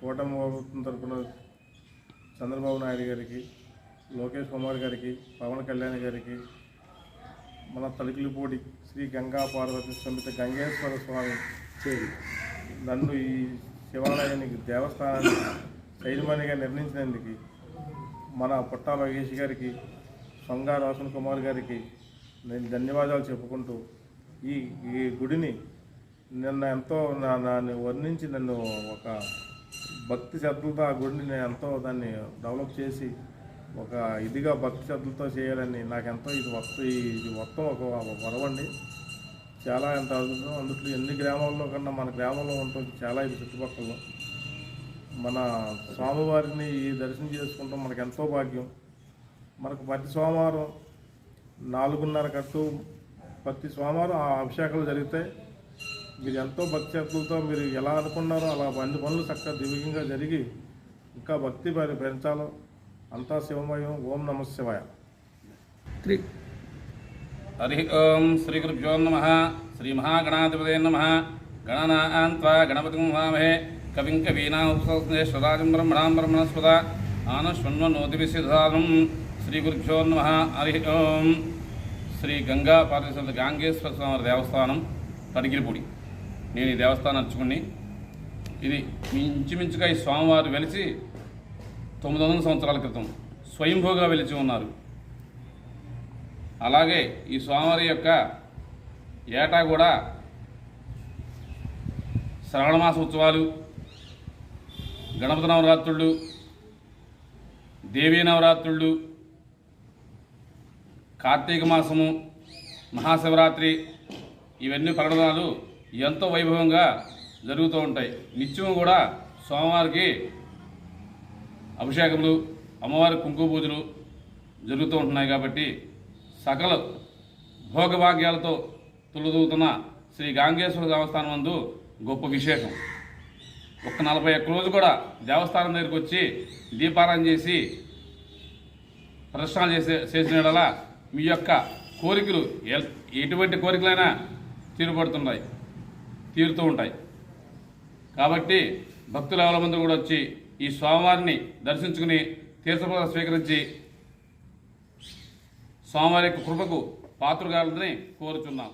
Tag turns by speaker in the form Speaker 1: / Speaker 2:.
Speaker 1: కూటమి ప్రభుత్వం తరఫున చంద్రబాబు నాయుడు గారికి లోకేష్ కుమార్ గారికి పవన్ కళ్యాణ్ గారికి మన తలికిలిపూడి శ్రీ గంగా పార్వతి సమిత గంగేశ్వర స్వామి నన్ను ఈ శివాలయానికి దేవస్థానాన్ని చైర్మన్గా నిర్ణయించినందుకు మన పుట్టా మహేష్ గారికి సొంగా రోషన్ కుమార్ గారికి నేను ధన్యవాదాలు చెప్పుకుంటూ ఈ ఈ గుడిని నిన్న ఎంతో నా నన్ను వర్ణించి నన్ను ఒక భక్తి శ్రద్ధలతో ఆ గుడిని నేను ఎంతో దాన్ని డెవలప్ చేసి ఒక ఇదిగా భక్తి శ్రద్ధలతో చేయాలని నాకెంతో ఇది మొత్తం ఇది మొత్తం ఒక వరవండి చాలా ఎంత అద్భుతం. అందుట్లో ఎన్ని గ్రామాల్లో కన్నా మన గ్రామంలో ఉంటుంది చాలా ఇది చుట్టుపక్కల మన స్వామివారిని ఈ దర్శనం చేసుకుంటాం మనకు ఎంతో భాగ్యం. మనకు ప్రతి సోమవారం నాలుగున్నర కట్టు ప్రతి సోమవారం ఆ అభిషేకాలు జరుగుతాయి. మీరు ఎంతో భక్తి శ్రద్ధలతో మీరు ఎలా అనుకున్నారో అలా అన్ని పనులు చక్కగా దివ్యంగా జరిగి ఇంకా భక్తి మరి పెంచాలో. అంతా శివమయం. ఓం నమ శివాయ.
Speaker 2: హరి ఓం శ్రీ గురుభ్యో నమ. శ్రీ మహాగణాధిపతే నమ. గణనాన్వా గణపతి మహామహే కవిం కవీనాశ్వరాజం బ్రహ్మణాం బ్రహ్మణస్పద. ఆనశ్వన్వనోతివిసిధానం శ్రీ గురుభ్యో నమ. హరి ఓం. శ్రీ గంగా పార్వతీ గాంగేశ్వర స్వామి దేవస్థానం తడిగిరిపూడి. నేను ఈ దేవస్థానం అర్చుకుని ఇది ఇంచుమించుగా ఈ స్వామివారు వెలిసి తొమ్మిది వందల సంవత్సరాల క్రితం స్వయంభూగా వెలిచి ఉన్నారు. అలాగే ఈ స్వామివారి యొక్క ఏటా కూడా శ్రావణమాస ఉత్సవాలు గణపతి నవరాత్రులు దేవీ నవరాత్రులు కార్తీక మాసము మహాశివరాత్రి ఇవన్నీ పర్వదినాలు ఎంతో వైభవంగా జరుగుతూ ఉంటాయి. నిత్యం కూడా స్వామివారికి అభిషేకములు అమ్మవారి కుంకుమ పూజలు జరుగుతూ ఉంటున్నాయి కాబట్టి సకల భోగభాగ్యాలతో తులుదూతున్న శ్రీ గాంగేశ్వర దేవస్థానం నందు గొప్ప విశేషం. ఒక నలభై ఒక్క రోజు కూడా దేవస్థానం దగ్గరికి వచ్చి దీపారాయణ చేసి ప్రదర్శనలు చేసే చేసిన మీ యొక్క కోరికలు ఎటువంటి కోరికలైనా తీరుపడుతున్నాయి. తీరుతూ ఉంటాయి. కాబట్టి భక్తులు ఎవరి మంది కూడా వచ్చి ఈ స్వామివారిని దర్శించుకుని తీర్థప్రద స్వీకరించి స్వామివారి యొక్క కృపకు పాత్రగాలని కోరుచున్నాం.